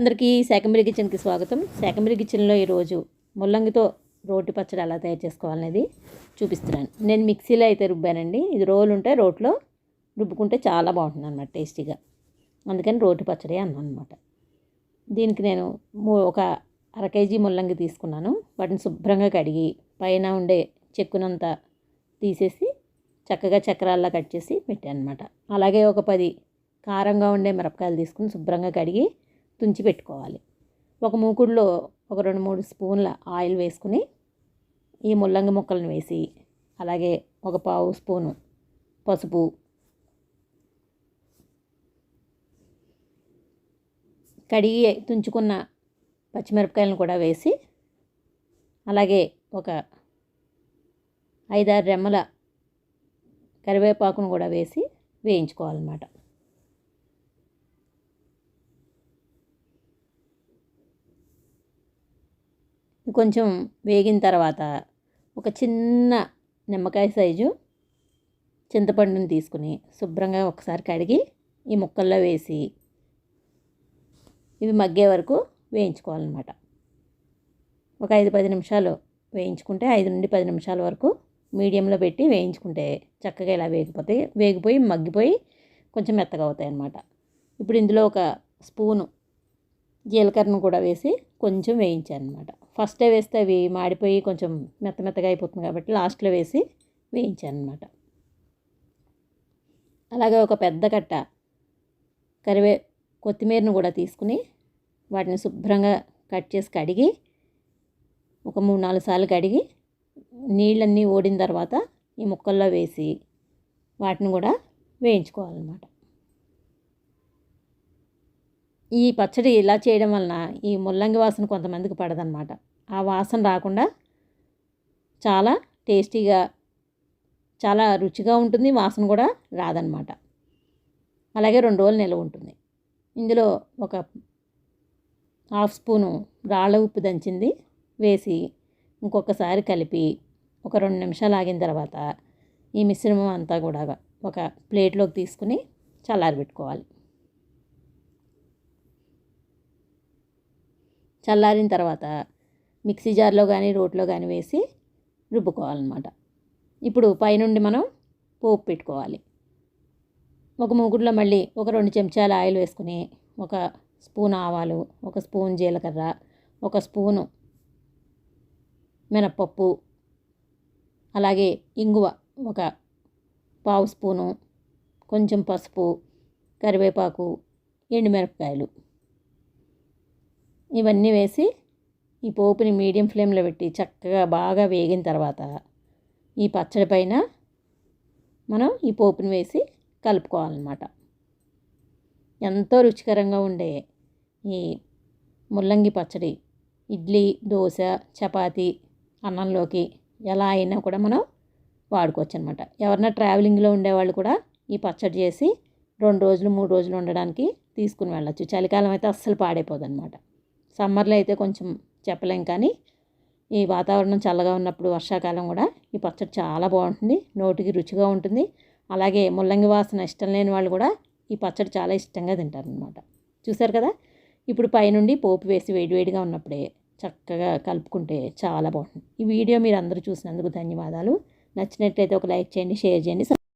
అందరికీ శాకంబరి కిచెన్కి స్వాగతం. శాకంబరి కిచెన్లో ఈరోజు ముల్లంగితో రోటి పచ్చడి ఎలా తయారు చేసుకోవాలనేది చూపిస్తున్నాను. నేను మిక్సీలో అయితే రుబ్బానండి. ఇది రోలు ఉంటే రోట్లో రుబ్బుకుంటే చాలా బాగుంటుంది అనమాట టేస్టీగా. అందుకని రోటి పచ్చడి అన్నాను అనమాట దీనికి నేను ఒక అర కేజీ ముల్లంగి తీసుకున్నాను. వాటిని శుభ్రంగా కడిగి పైన ఉండే చెక్కునంతా తీసేసి చక్కగా చక్రాల్లా కట్ చేసి పెట్టాను అనమాట అలాగే ఒక పది కారంగా ఉండే మిరపకాయలు తీసుకుని శుభ్రంగా కడిగి తుంచి పెట్టుకోవాలి. ఒక మూకుడులో ఒక రెండు మూడు స్పూన్ల ఆయిల్ వేసుకుని ఈ ముల్లంగి ముక్కలను వేసి అలాగే ఒక పావు స్పూను పసుపు కడిగి తుంచుకున్న పచ్చిమిరపకాయలను కూడా వేసి అలాగే ఒక ఐదారు రెమ్మల కరివేపాకును కూడా వేసి వేయించుకోవాలన్నమాట. కొంచెం వేగిన తర్వాత ఒక చిన్న నిమ్మకాయ సైజు చింతపండుని తీసుకుని శుభ్రంగా ఒకసారి కడిగి ఈ ముక్కల్లో వేసి ఇవి మగ్గే వరకు వేయించుకోవాలన్నమాట. ఒక ఐదు పది నిమిషాలు వేయించుకుంటే ఐదు నుండి పది నిమిషాల వరకు మీడియంలో పెట్టి వేయించుకుంటే చక్కగా ఇలా వేగిపోతాయి వేగిపోయి మగ్గిపోయి కొంచెం మెత్తగా అవుతాయి అన్నమాట ఇప్పుడు ఇందులో ఒక స్పూను జీలకర్రను కూడా వేసి కొంచెం వేయించాను అనమాట ఫస్టే వేస్తే అవి మాడిపోయి కొంచెం మెత్త మెత్తగా అయిపోతుంది కాబట్టి లాస్ట్లో వేసి వేయించాను అనమాట అలాగే ఒక పెద్ద కట్ట కరివే కొత్తిమీరను కూడా తీసుకుని వాటిని శుభ్రంగా కట్ చేసి కడిగి ఒక మూడు నాలుగు సార్లు కడిగి నీళ్ళన్నీ ఓడిన తర్వాత ఈ ముక్కల్లో వేసి వాటిని కూడా వేయించుకోవాలన్నమాట. ఈ పచ్చడి ఇలా చేయడం వలన ఈ ముల్లంగి వాసన కొంతమందికి పడదనమాట ఆ వాసన రాకుండా చాలా టేస్టీగా చాలా రుచిగా ఉంటుంది వాసన కూడా రాదనమాట అలాగే రెండు రోజులు నిల్వ ఉంటుంది. ఇందులో ఒక హాఫ్ స్పూను రాళ్ళ ఉప్పు దంచింది వేసి ఇంకొకసారి కలిపి ఒక రెండు నిమిషాలు ఆగిన తర్వాత ఈ మిశ్రమం అంతా కూడా ఒక ప్లేట్లోకి తీసుకుని చల్లారబెట్టుకోవాలి. చల్లారిన తర్వాత మిక్సీ జార్లో కానీ రోట్లో కానీ వేసి రుబ్బుకోవాలన్నమాట. ఇప్పుడు పైనుండి మనం పోపు పెట్టుకోవాలి. ఒక మూగుడులో మళ్ళీ ఒక రెండు చెంచాల ఆయిల్ వేసుకుని ఒక స్పూన్ ఆవాలు ఒక స్పూన్ జీలకర్ర ఒక స్పూను మినప్పప్పు అలాగే ఇంగువ ఒక పావు స్పూను కొంచెం పసుపు కరివేపాకు ఎండుమిరపకాయలు. ఇవన్నీ వేసి ఈ పోపుని మీడియం ఫ్లేమ్లో పెట్టి చక్కగా బాగా వేగిన తర్వాత ఈ పచ్చడి పైన మనం ఈ పోపుని వేసి కలుపుకోవాలన్నమాట. ఎంతో రుచికరంగా ఉండే ఈ ముల్లంగి పచ్చడి ఇడ్లీ దోశ చపాతి అన్నంలోకి ఎలా అయినా కూడా మనం వాడుకోవచ్చు అనమాట ఎవరన్నా ట్రావెలింగ్లో ఉండేవాళ్ళు కూడా ఈ పచ్చడి చేసి రెండు రోజులు మూడు రోజులు ఉండడానికి తీసుకుని వెళ్ళచ్చు. చలికాలం అయితే అస్సలు పాడైపోదు అనమాట సమ్మర్లో అయితే కొంచెం చెప్పలేం కానీ ఈ వాతావరణం చల్లగా ఉన్నప్పుడు వర్షాకాలం కూడా ఈ పచ్చడి చాలా బాగుంటుంది నోటికి రుచిగా ఉంటుంది. అలాగే ముల్లంగి వాసన ఇష్టం లేని వాళ్ళు కూడా ఈ పచ్చడి చాలా ఇష్టంగా తింటారనమాట చూసారు కదా? ఇప్పుడు పైనుండి పోపు వేసి వేడివేడిగా ఉన్నప్పుడే చక్కగా కలుపుకుంటే చాలా బాగుంటుంది. ఈ వీడియో మీరు అందరూ చూసినందుకు ధన్యవాదాలు. నచ్చినట్లయితే ఒక లైక్ చేయండి షేర్ చేయండి